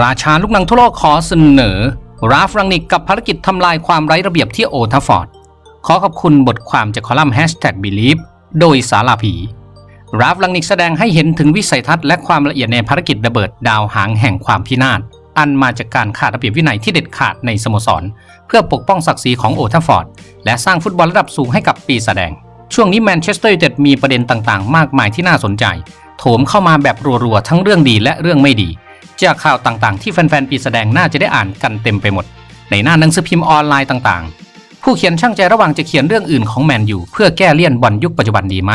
ราชาลูกหนังทั่วโลกขอเสนอ ราฟรังนิกกับภารกิจทำลายความไร้ระเบียบที่โอทัฟฟอร์ด ขอขอบคุณบทความจากคอลัมน์ Hashtag Believe โดยสาลาผี ราฟรังนิกแสดงให้เห็นถึงวิสัยทัศน์และความละเอียดในภารกิจระเบิดดาวหางแห่งความพินาศ อันมาจากการขาดระเบียบวินัยที่เด็ดขาดในสโมสร เพื่อปกป้องศักดิ์ศรีของโอทัฟฟอร์ด และสร้างฟุตบอลระดับสูงให้กับปีแสดง ช่วงนี้แมนเชสเตอร์ยูไนเต็ดมีประเด็นต่างๆ มากมายที่น่าสนใจ โถมเข้ามาแบบรัวๆทั้งเรื่องดีและเรื่องไม่ดี จากข่าวต่างๆ ที่แฟนๆปีแสดงน่าจะได้อ่านกันเต็มไปหมด ในหน้าหนังสือพิมพ์ออนไลน์ต่างๆ ผู้เขียนช่างใจระหว่างจะเขียนเรื่องอื่นของแมนยูเพื่อแก้เลี่ยนบอลยุคปัจจุบันดีไหม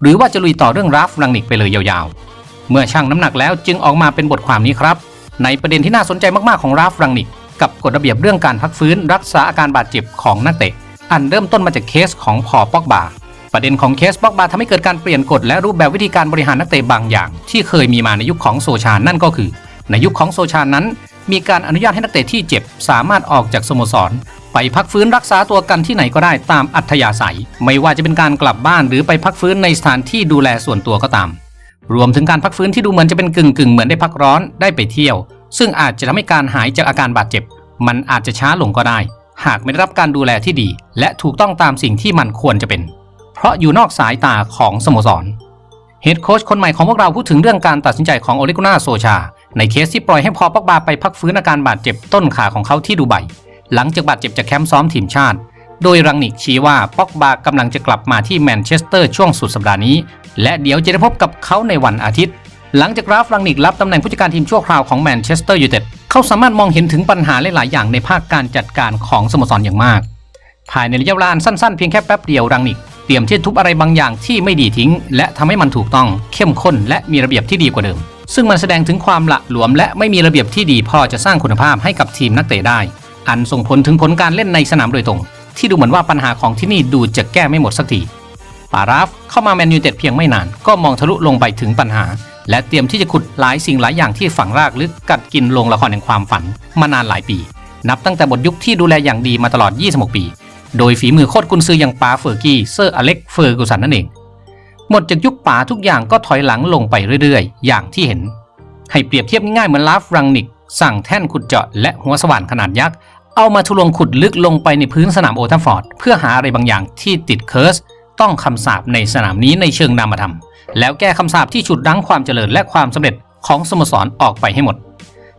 หรือว่าจะลุยต่อเรื่องราฟรังนิกไปเลยยาวๆ เมื่อช่างน้ำหนักแล้วจึงออกมาเป็นบทความนี้ครับ ในประเด็นที่น่าสนใจมากๆของราฟรังนิกกับกฎระเบียบเรื่องการพักฟื้นรักษาอาการบาดเจ็บของนักเตะ อันเริ่มต้นมาจากเคสของพอปอกบาประเด็นของเคสปอกบาทำให้เกิดการเปลี่ยนกฎและรูปแบบวิธีการบริหารนักเตะบางอย่าง ที่เคยมีมาในยุคของโซชานั่นก็คือ ในยุคของโซชานั้น มีการอนุญาตให้นักเตะที่เจ็บสามารถออกจากสโมสร ไปพักฟื้นรักษาตัวกันที่ไหนก็ได้ตามอัธยาศัย ไม่ว่าจะเป็นการกลับบ้านหรือไปพักฟื้นในสถานที่ดูแลส่วนตัวก็ตาม รวมถึงการพักฟื้นที่ดูเหมือนจะเป็นกึ่งกึ่งเหมือนได้พักร้อนได้ไปเที่ยว ซึ่งอาจจะทำให้การหายจากอาการบาดเจ็บ มันอาจจะช้าลงก็ได้ หากไม่ได้รับการดูแลที่ดี และถูกต้องตามสิ่งที่มันควรจะเป็น เพราะอยู่นอกสายตาของสโมสรเฮดโค้ชคนใหม่ของพวกเราพูดถึงเรื่องการตัดสินใจของโอเลกุน่าโซชา ในเคสที่ปล่อยให้พอปอกบาไปพักฟื้นอาการบาดเจ็บต้นขาของเขาที่ดูไบหลังจากบาดเจ็บจากแคมป์ซ้อมทีมชาติ โดยรังนิกชี้ว่าปอกบากำลังจะกลับมาที่แมนเชสเตอร์ช่วงสุดสัปดาห์นี้ และเดี๋ยวจะได้พบกับเขาในวันอาทิตย์ หลังจากราฟรังนิกรับตำแหน่งผู้จัดการทีมชั่วคราวของแมนเชสเตอร์ยูไนเต็ดเขาสามารถมองเห็นถึงปัญหาหลาย ๆ อย่างในภาคการจัดการของสโมสรอย่างมาก ภายในระยะเวลานสั้น ๆ เพียงแค่แป๊บเดียวรังนิกเตรียมที่จะทุบอะไรบางอย่างที่ไม่ดีทิ้ง และทำให้มันถูกต้องเข้มข้นและมีระเบียบที่ดีกว่าเดิมซึ่งมันแสดงถึงความละหลวมและไม่มีระเบียบที่ดีพอจะสร้างคุณภาพให้กับทีมนักเตะได้ อันส่งผลถึงผลการเล่นในสนามโดยตรง ที่ดูเหมือนว่าปัญหาของที่นี่ดูจะแก้ไม่หมดสักทีปาราฟเข้ามาแมนยูเต็ดเพียงไม่นาน ก็มองทะลุลงไปถึงปัญหา และเตรียมที่จะขุดหลายสิ่งหลายอย่างที่ฝังรากลึกกัดกินโรงละครแห่งความฝันมานานหลายปี นับตั้งแต่บทยุคที่ดูแลอย่างดีมาตลอด 26 ปี โดยฝีมือโคตรกุนซืออย่างปาเฟอร์กี้เซอร์อเล็กเฟอร์กูสันนั่นเอง หมดจากยุคป๋าทุกอย่างก็ถอยหลังลงไปเรื่อยๆ อย่างที่เห็น ให้เปรียบเทียบง่ายๆเหมือนลาฟรังนิก สั่งแท่นขุดเจาะและหัวสว่านขนาดยักษ์ เอามาทะลวงขุดลึกลงไปในพื้นสนามโอทัฟฟอร์ด เพื่อหาอะไรบางอย่างที่ติดเคิร์ส ต้องคำสาปในสนามนี้ในเชิงนามธรรม แล้วแก้คำสาปที่ฉุดรั้งความเจริญและความสำเร็จของสโมสรออกไปให้หมด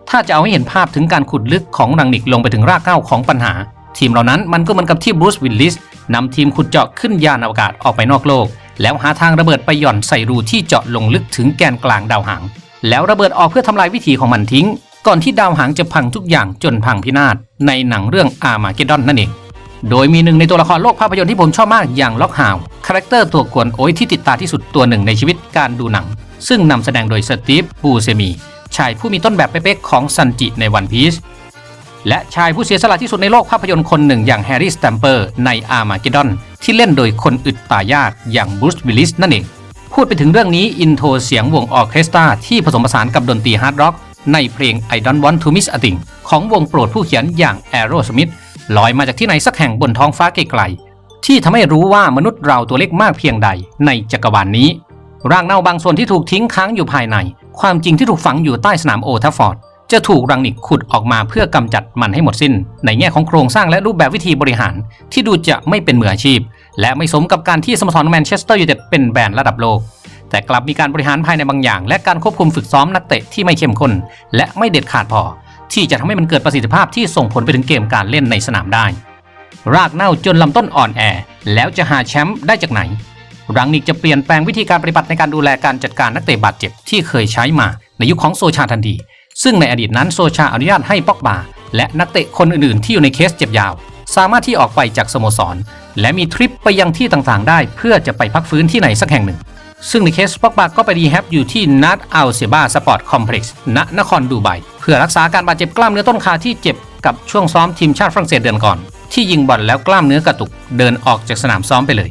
ถ้าจะเอาให้เห็นภาพถึงการขุดลึกของรังนิกลงไปถึงรากเหง้าของปัญหา ทีมเหล่านั้นมันก็เหมือนกับที่บรูซวิลลิสนำทีมขุดเจาะขึ้นยานอวกาศออกไปนอกโลก แล้วหาทางระเบิดไปหย่อนใส่รูที่เจาะลงลึกถึงแกนกลางดาวหาง แล้วระเบิดออกเพื่อทำลายวิถีของมันทิ้ง ก่อนที่ดาวหางจะพังทุกอย่างจนพังพินาศในหนังเรื่องอาร์มาเกดดอนนั่นเอง โดยมีหนึ่งในตัวละครโลกภาพยนตร์ที่ผมชอบมากอย่างล็อกฮาวคาแรคเตอร์ตัวกวนโอ้ยที่ติดตาที่สุดตัวหนึ่งในชีวิตการดูหนัง ซึ่งนำแสดงโดยสตีฟบูเซมีชายผู้มีต้นแบบเป๊ะๆของซันจิในวันพีซและชายผู้เสียสละที่สุดในโลกภาพยนตร์คนหนึ่งอย่างแฮร์รี่สแตมเปอร์ในอาร์มาเกดอน ที่เล่นโดยคนอึดตายากอย่างบรูซวิลลิสนั่นเอง พูดไปถึงเรื่องนี้อินโทรเสียงวงออเคสตราที่ผสมผสานกับดนตรีฮาร์ดร็อกในเพลง I Don't Want to Miss a Thing ของวงโปรดผู้เขียนอย่าง Aerosmith ลอยมาจากที่ไหนสักแห่งบนท้องฟ้าไกลๆที่ทำให้รู้ว่ามนุษย์เราตัวเล็กมากเพียงใดในจักรวาลนนี้ ร่างเน่าบางส่วนที่ถูกทิ้งค้างอยู่ภายใน ความจริงที่ถูกฝังอยู่ใต้สนามโอทัฟฟอร์ด จะถูกรังนิกขุดออกมาเพื่อกำจัดมันให้หมดสิ้น ในแง่ของโครงสร้างและรูปแบบวิธีบริหาร ที่ดูจะไม่เป็นมืออาชีพ และไม่สมกับการที่สโมสรแมนเชสเตอร์ยูไนเต็ดเป็นแบรนด์ระดับโลก แต่กลับมีการบริหารภายในบางอย่าง และการควบคุมฝึกซ้อมนักเตะที่ไม่เข้มข้นและไม่เด็ดขาดพอ ที่จะทำให้มันเกิดประสิทธิภาพที่ส่งผลไปถึงเกมการเล่นในสนามได้ รากเน่าจนลำต้นอ่อนแอ แล้วจะหาแชมป์ได้จากไหนรังนิกจะเปลี่ยนแปลงวิธีการปฏิบัติในการดูแลการจัดการนักเตะบาดเจ็บที่เคยใช้มาในยุคของโซชาทันที ซึ่งในอดีตนั้นโซชาอนุญาตให้ป็อกบา และนักเตะคนอื่นๆ ที่อยู่ในเคสเจ็บยาว สามารถที่ออกไปจากสโมสร และมีทริปไปยังที่ต่างๆ ได้ เพื่อจะไปพักฟื้นที่ไหนสักแห่งหนึ่ง ซึ่งในเคสป็อกบาก็ไปดีแฮปอยู่ที่นัดอัลเซบาสปอร์ตคอมเพล็กซ์ณนครดูไบเพื่อรักษาการบาดเจ็บกล้ามเนื้อต้นขาที่เจ็บกับช่วงซ้อมทีมชาติฝรั่งเศสเดือนก่อน ที่ยิงบอลแล้วกล้ามเนื้อกระตุกเดินออกจากสนามซ้อมไปเลย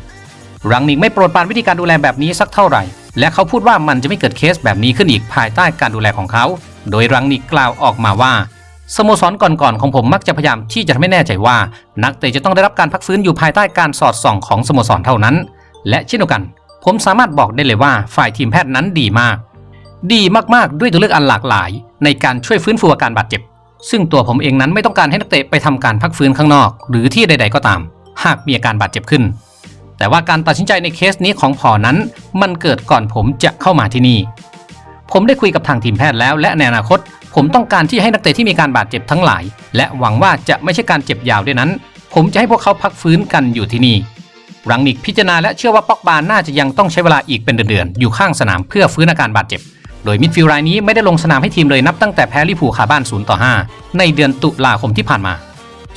รังนิกไม่โปรดปรานวิธีการดูแลแบบนี้สักเท่าไหร่ และเขาพูดว่ามันจะไม่เกิดเคสแบบนี้ขึ้นอีกภายใต้การดูแลของเขา โดยรังนิกกล่าวออกมาว่าสโมสรก่อนๆของผมมักจะพยายามที่จะทำให้แน่ใจว่า นักเตะจะต้องได้รับการพักฟื้นอยู่ภายใต้การสอดส่องของสโมสรเท่านั้น และเช่นเดียวกัน ผมสามารถบอกได้เลยว่าฝ่ายทีมแพทย์นั้นดีมาก ดีมากๆด้วยตัวเลือกอันหลากหลาย ในการช่วยฟื้นฟูอาการบาดเจ็บ ซึ่งตัวผมเองนั้นไม่ต้องการให้นักเตะไปทำการพักฟื้นข้างนอก หรือที่ใด ๆ ก็ตาม หากมีอาการบาดเจ็บขึ้น แต่ว่าการตัดสินใจในเคสนี้ของพอนั้น มันเกิดก่อนผมจะเข้ามาที่นี่ ผมได้คุยกับทางทีมแพทย์แล้ว และในอนาคต ผมต้องการที่ให้นักเตะที่มีการบาดเจ็บทั้งหลาย และหวังว่าจะไม่ใช่การเจ็บยาวด้วยนั้น ผมจะให้พวกเขาพักฟื้นกันอยู่ที่นี่รังนิกพิจารณาและเชื่อว่าปอกบาน่าจะยังต้องใช้เวลาอีกเป็นเดือนๆอยู่ข้างสนามเพื่อฟื้นอาการบาดเจ็บ โดยมิดฟิลด์รายนี้ไม่ได้ลงสนามให้ทีมเลยนับตั้งแต่แพ้ลิเวอร์พูคาบ้าน0ต่อ5ในเดือนตุลาคมที่ผ่านมา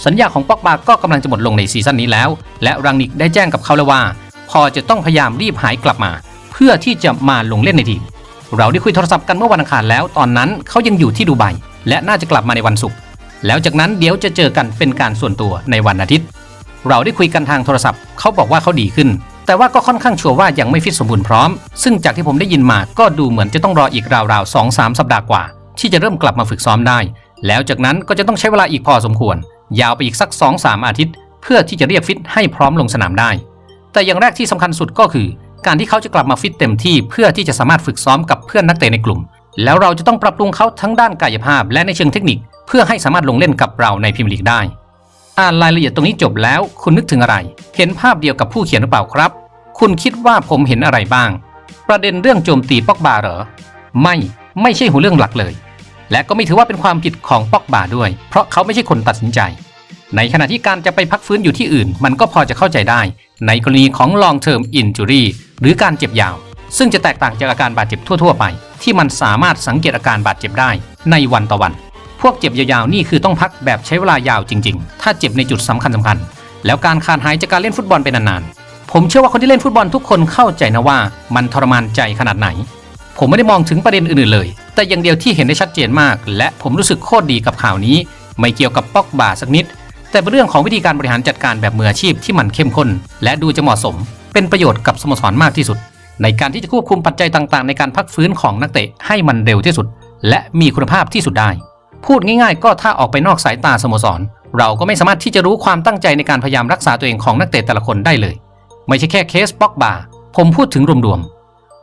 สัญญาของปอกบาก็กำลังจะหมดลงในซีซั่นนี้แล้ว และรังนิกได้แจ้งกับเขาแล้วว่า พอจะต้องพยายามรีบหายกลับมา เพื่อที่จะมาลงเล่นในทีม เราได้คุยโทรศัพท์กันเมื่อวันอังคารแล้ว ตอนนั้นเขายังอยู่ที่ดูไบและน่าจะกลับมาในวันศุกร์แล้วจากนั้นเดี๋ยวจะเจอกันเป็นการส่วนตัวในวันอาทิตย์ เราได้คุยกันทางโทรศัพท์ เขาบอกว่าเขาดีขึ้น แต่ว่าก็ค่อนข้างชัวร์ว่ายังไม่ฟิตสมบูรณ์พร้อม ซึ่งจากที่ผมได้ยินมาก็ดูเหมือนจะต้องรออีกราวๆ2องสามสัปดาห์กว่า ที่จะเริ่มกลับมาฝึกซ้อมได้ แล้วจากนั้นก็จะต้องใช้เวลาอีกพอสมควร ยาวไปอีกสัก 2-3 อาทิตย์ เพื่อที่จะเรียกฟิตให้พร้อมลงสนามได้ แต่อย่างแรกที่สำคัญสุดก็คือ การที่เขาจะกลับมาฟิตเต็มที่เพื่อที่จะสามารถฝึกซ้อมกับเพื่อนนักเตะในกลุ่ม แล้วเราจะต้องปรับปรุงเขาทั้งด้านกายภาพ และในเชิงเทคนิค เพื่อให้สามารถลงเล่นกับเราในพรีเมียร์ลีกได้ อ่านรายละเอียดตรงนี้จบแล้ว คุณนึกถึงอะไร เห็นภาพเดียวกับผู้เขียนหรือเปล่าครับ คุณคิดว่าผมเห็นอะไรบ้าง ประเด็นเรื่องโจมตีปอกบาเหรอ ไม่ ไม่ใช่หัวเรื่องหลักเลย และก็ไม่ถือว่าเป็นความผิดของปอกบาด้วย เพราะเขาไม่ใช่คนตัดสินใจ ในขณะที่การจะไปพักฟื้นอยู่ที่อื่น มันก็พอจะเข้าใจได้ ในกรณีของ long term injury หรือการเจ็บยาว ซึ่งจะแตกต่างจากอาการบาดเจ็บทั่ว ๆ ไป ที่มันสามารถสังเกตอาการบาดเจ็บได้ในวันต่อวัน พวกเจ็บยาวๆนี่คือต้องพักแบบใช้เวลายาวจริง ๆ ถ้าเจ็บในจุดสำคัญสคัญๆแล้วการขาดหายจากการเล่นฟุตบอลไปนานๆ ผมเชื่อว่าคนที่เล่นฟุตบอลทุกคนเข้าใจนะว่ามันทรมานใจขนาดไหน ผมไม่ได้มองถึงประเด็นอื่นๆเลย แต่อย่างเดียวที่เห็นได้ชัดเจนมาก และผมรู้สึกโคตรดีกับข่าวนี้ ไม่เกี่ยวกับปอกบาสักนิด แต่เป็นเรื่องของวิธีการบริหารจัดการแบบมืออาชีพที่มันเข้มข้น และดูจะเหมาะสม เป็นประโยชน์กับสโมสรมากที่สุด ในการที่จะควบคุมปัจจัยต่างๆ ในการพักฟื้นของนักเตะให้มันเร็วที่สุด และมีคุณภาพที่สุดได้ พูดง่ายๆ ก็ถ้าออกไปนอกสายตาสโมสร เราก็ไม่สามารถที่จะรู้ความตั้งใจในการพยายามรักษาตัวเองของนักเตะแต่ละคนได้เลย ไม่ใช่แค่เคสปอกบาผมพูดถึงรวมๆ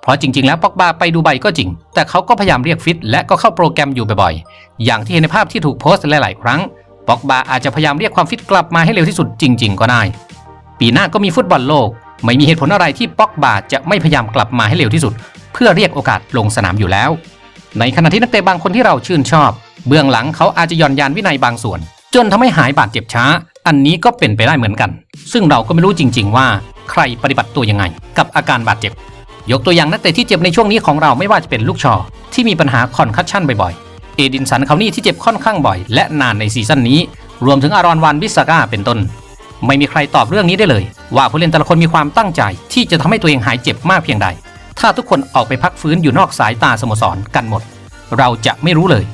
เพราะจริงๆ แล้วปอกบาไปดูไบก็จริง แต่เขาก็พยายามเรียกฟิต และก็เข้าโปรแกรมอยู่บ่อยๆ อย่างที่เห็นในภาพที่ถูกโพสต์หลายๆ ครั้งปอกบาอาจจะพยายามเรียกความฟิตกลับมาให้เร็วที่สุดจริง ๆ ก็ได้ ปีหน้าก็มีฟุตบอลโลก ไม่มีเหตุผลอะไรที่ปอกบาจะไม่พยายามกลับมาให้เร็วที่สุด เพื่อเรียกโอกาสลงสนามอยู่แล้ว ในขณะที่นักเตะบางคนที่เราชื่นชอบ เบื้องหลังเขาอาจจะย่อนยานวินัยบางส่วน จนทำให้หายบาดเจ็บช้า อันนี้ก็เป็นไปได้เหมือนกัน ซึ่งเราก็ไม่รู้จริง ๆ ว่า ใครปฏิบัติตัวยังไง กับอาการบาดเจ็บ ยกตัวอย่างนักเตะที่เจ็บในช่วงนี้ของเราไม่ว่าจะเป็นลูกชอ ที่มีปัญหาคอนคัชชั่นบ่อยๆ เอดินสันเขานี่ที่เจ็บค่อนข้างบ่อย และนานในซีซั่นนี้ รวมถึงอารอนวานบิสซาก้าเป็นต้น ไม่มีใครตอบเรื่องนี้ได้เลย ว่าผู้เล่นแต่ละคนมีความตั้งใจ ที่จะทำให้ตัวเองหายเจ็บมากเพียงใด ถ้าทุกคนออกไปพักฟื้นอยู่นอกสายตาสโมสรกันหมด เราจะไม่รู้เลย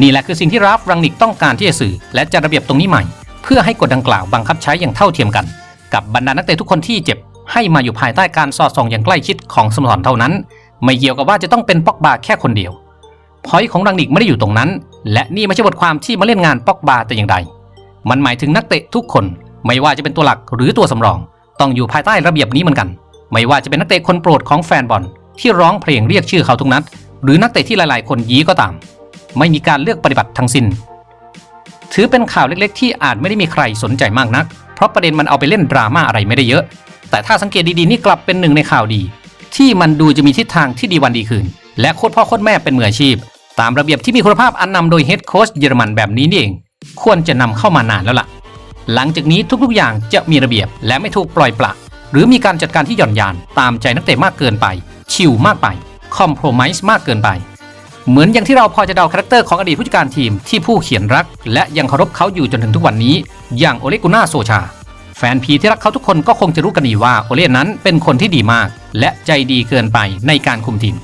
นี่แหละคือสิ่งที่ราฟรังนิกต้องการที่จะสื่อ และจัดระเบียบตรงนี้ใหม่ เพื่อให้กฎดังกล่าวบังคับใช้อย่างเท่าเทียมกัน กับบรรดานักเตะทุกคนที่เจ็บ ให้มาอยู่ภายใต้การสอดส่องอย่างใกล้ชิดของสโมสรเท่านั้น ไม่เกี่ยวกับว่าจะต้องเป็นปอกบาแค่คนเดียวพอยของรังนิกไม่ได้อยู่ตรงนั้น และนี่ไม่ใช่บทความที่มาเล่นงานปอกบาแต่อย่างใด มันหมายถึงนักเตะทุกคน ไม่ว่าจะเป็นตัวหลักหรือตัวสำรอง ต้องอยู่ภายใต้ระเบียบนี้เหมือนกัน ไม่ว่าจะเป็นนักเตะคนโปรดของแฟนบอลที่ร้องเพลงเรียกชื่อเขาทุกนัด หรือนักเตะที่หลาย ๆ คนยี้ก็ตาม ไม่มีการเลือกปฏิบัติทั้งสิน้น ถือเป็นข่าวเล็ก ๆ ที่อาจไม่ได้มีใครสนใจมากนัก เพราะประเด็นมันเอาไปเล่นดราม่าอะไรไม่ได้เยอะ แต่ถ้าสังเกตดีๆนี่กลับเป็นหนึ่งในข่าวดี ที่มันดูจะมีทิศทางที่ดีวันดีคืน และโคตรพ่อโคตรแม่เป็นมืออาชีพ ตามระเบียบที่มีคุณภาพอันนำโดยเฮดโค้ชเยอรมันแบบนี้นี่เอง ควรจะนำเข้ามานานแล้วล่ะ หลังจากนี้ทุกๆอย่างจะมีระเบียบและไม่ถูกปล่อยปละหรือมีการจัดการที่หย่อนยานตามใจนักเตะมากเกินไป ชิลมากไปคอมโพรไมซ์มากเกินไป เหมือนอย่างที่เราพอจะเดาคาแรคเตอร์ของอดีตผู้จัดการทีมที่ผู้เขียนรัก และยังเคารพเขาอยู่จนถึงทุกวันนี้ อย่างโอเลกุน่าโซชา แฟนพีที่รักเขาทุกคนก็คงจะรู้กันดีว่าโอเลนั้นเป็นคนที่ดีมาก และใจดีเกินไปในการคุมทีม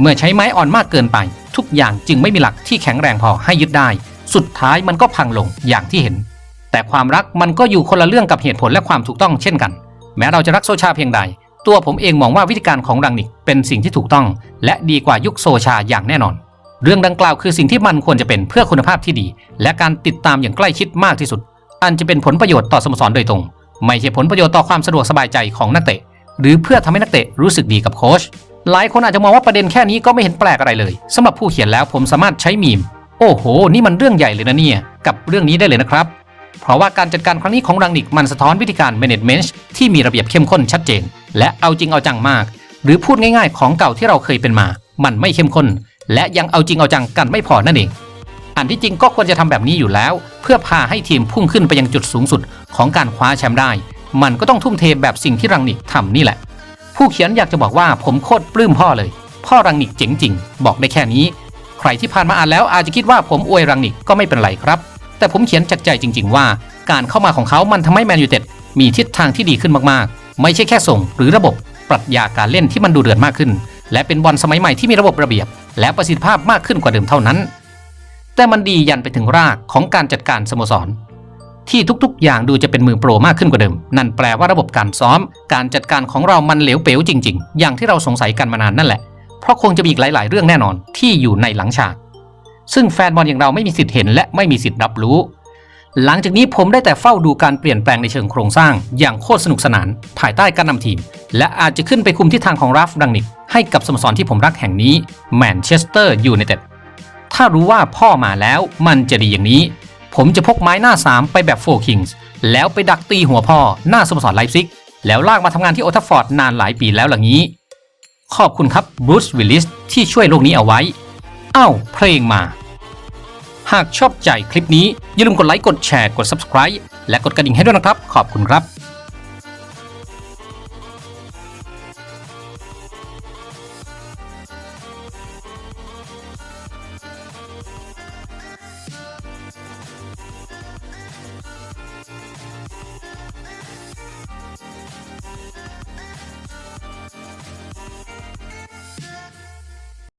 เมื่อใช้ไม้อ่อนมากเกินไป ทุกอย่างจึงไม่มีหลักที่แข็งแรงพอให้ยึดได้ สุดท้ายมันก็พังลงอย่างที่เห็น แต่ความรักมันก็อยู่คนละเรื่องกับเหตุผลและความถูกต้องเช่นกัน แม้เราจะรักโซชาเพียงใด ตัวผมเองมองว่าวิธีการของรังนิกเป็นสิ่งที่ถูกต้อง และดีกว่ายุคโซชาอย่างแน่นอน เรื่องดังกล่าวคือสิ่งที่มันควรจะเป็นเพื่อคุณภาพที่ดี และการติดตามอย่างใกล้ชิดมากที่สุด อันจะเป็นผลประโยชน์ต่อสโมสรโดยตรง ไม่ใช่ผลประโยชน์ต่อความสะดวกสบายใจของนักเตะ หรือเพื่อทำให้นักเตะรู้สึกดีกับโค้ชหลายคนอาจจะมองว่าประเด็นแค่นี้ก็ไม่เห็นแปลกอะไรเลยสำหรับผู้เขียนแล้วผมสามารถใช้มีม โอ้โห นี่มันเรื่องใหญ่เลยนะเนี่ย กับเรื่องนี้ได้เลยนะครับ เพราะว่าการจัดการครั้งนี้ของรังนิกมันสะท้อนวิธีการ management ที่มีระเบียบเข้มข้นชัดเจน และเอาจริงเอาจังมาก หรือพูดง่ายๆ ของเก่าที่เราเคยเป็นมา มันไม่เข้มข้น และยังเอาจริงเอาจังกันไม่พอนั่นเอง อันที่จริงก็ควรจะทำแบบนี้อยู่แล้ว เพื่อพาให้ทีมพุ่งขึ้นไปยังจุดสูงสุดของการคว้าแชมป์ได้ มันก็ต้องทุ่มเทแบบสิ่งที่รังนิกทำนี่แหละ ผู้เขียนอยากจะบอกว่าผมโคตรปลื้มพ่อเลย พ่อรังนิกเจ๋งจริง บอกได้แค่นี้ ใครที่ผ่านมาอ่านแล้วอาจจะคิดว่าผมอวยรังนิกก็ไม่เป็นไรครับ แต่ผมเขียนจากใจจริง ๆ ว่า การเข้ามาของเขามันทำให้แมนยูเต็ดมีทิศทางที่ดีขึ้นมากๆ ไม่ใช่แค่ส่ง หรือระบบปรัชญาการเล่นที่มันดูเดือดมากขึ้น และเป็นบอลสมัยใหม่ที่มีระบบระเบียบ และประสิทธิภาพมากขึ้นกว่าเดิมเท่านั้น แต่มันดียันไปถึงรากของการจัดการสโมสร ที่ทุกๆ อย่างดูจะเป็นมือโปรมากขึ้นกว่าเดิม นั่นแปลว่าระบบการซ้อม การจัดการของเรามันเหลวเป๋วจริง ๆ อย่างที่เราสงสัยกันมานานนั่นแหละ เพราะคงจะมีอีกหลาย ๆ เรื่องแน่นอนที่อยู่ในหลังฉาก ซึ่งแฟนบอลอย่างเราไม่มีสิทธิ์เห็น และไม่มีสิทธิ์รับรู้ หลังจากนี้ผมได้แต่เฝ้าดูการเปลี่ยนแปลงในเชิงโครงสร้าง อย่างโคตรสนุกสนาน ภายใต้การนำทีม และอาจจะขึ้นไปคุมทิศทางของราฟดังนิกให้กับสโมสรที่ผมรักแห่งนี้แมนเชสเตอร์ยูไนเต็ด ถ้ารู้ว่าพ่อมาแล้วมันจะดีอย่างนี้ ผมจะพกไม้หน้าสามไปแบบโฟคิงส์แล้วไปดักตีหัวพ่อหน้าสโมสรไลฟ์ซิก แล้วลากมาทำงานที่โอทัฟฟอร์ดนานหลายปีแล้วหลังนี้ ขอบคุณครับบรูซวิลลิสที่ช่วยโลกนี้เอาไว้เอ้าเพลงมา หากชอบใจคลิปนี้อย่าลืมกดไลค์กดแชร์กด Subscribe และกดกระดิ่งให้ด้วยนะครับ ขอบคุณครับ